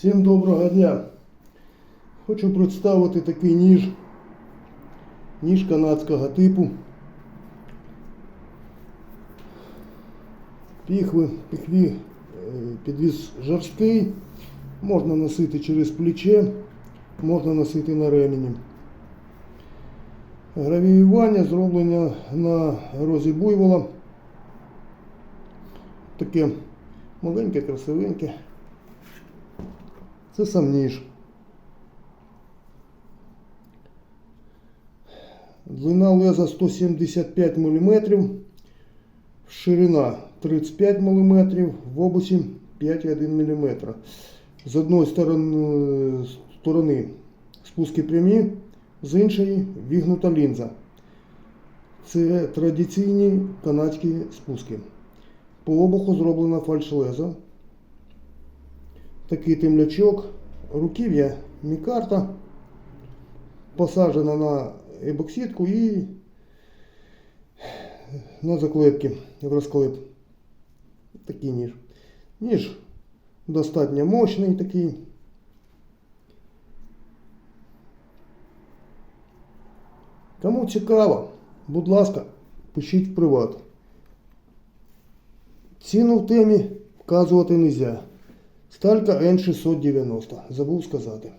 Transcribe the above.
Всім доброго дня. Хочу представити такий ніж. Ніж канадського типу. Піхви, піхві, е, підвіз жорсткий. Можна носити через плече, можна носити на ремені. Гравіювання зроблено на розі буйвола. Таке маленьке, красивеньке. Це сам ніж. Длина леза 175 мм, ширина 35 мм, в обусі 5,1 мм. З одної сторони, спуски прямі, з іншої вігнута лінза. Це традиційні канадські спуски. По обуху зроблена фальшлеза. Такий темлячок, руків'я мікарта, посаджена на ебоксидку і на заклепки в розклеп. Такий ніж. Ніж достатньо мощний такий. Кому цікаво, будь ласка, пишіть в приват. Ціну в темі вказувати не можна. Сталька N690. Забув сказати.